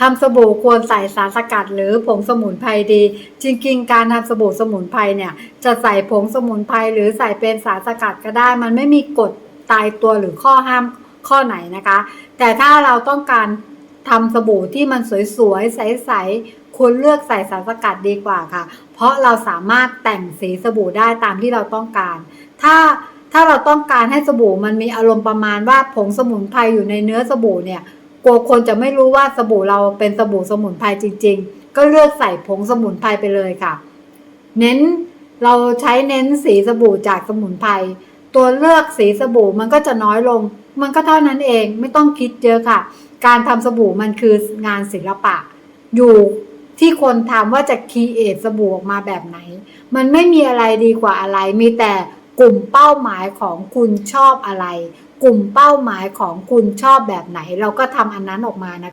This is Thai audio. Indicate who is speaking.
Speaker 1: ทำสบู่ควรใส่สารสกัดหรือผงสมุนไพรดี จริงๆ การทำสบู่สมุนไพรเนี่ย จะใส่ผงสมุนไพรหรือใส่เป็นสารสกัดก็ได้ มันไม่มีกฎตายตัวหรือข้อห้ามข้อไหนนะคะ แต่ถ้าเราต้องการทำสบู่ที่มันสวยๆ ใสๆควรเลือกใส่สารสกัดดีกว่าค่ะ เพราะเราสามารถแต่งสีสบู่ได้ตามที่เราต้องการ ถ้าถ้าเราต้องการให้สบู่มันมีอารมณ์ประมาณว่าผงสมุนไพรอยู่ในเนื้อสบู่เนี่ย กลัวคนจะไม่รู้ว่าสบู่เราเป็นสบู่สมุนไพรจริง ๆ ก็เลือกใส่ผงสมุนไพรไปเลยค่ะ เน้นเราใช้เน้นสีสบู่จากสมุนไพรตัวเลือกสีสบู่มันก็จะน้อยลง มันก็เท่านั้นเองไม่ต้องคิดเยอะค่ะ การทำสบู่มันคืองานศิลปะ อยู่ที่คนทำว่าจะคีเอทสบู่ออกมาแบบไหน มันไม่มีอะไรดีกว่าอะไรมีแต่ กลุ่มเป้าหมายของคุณชอบอะไร กลุ่มเป้าหมายของคุณชอบแบบไหน เราก็ทำอันนั้นออกมานะ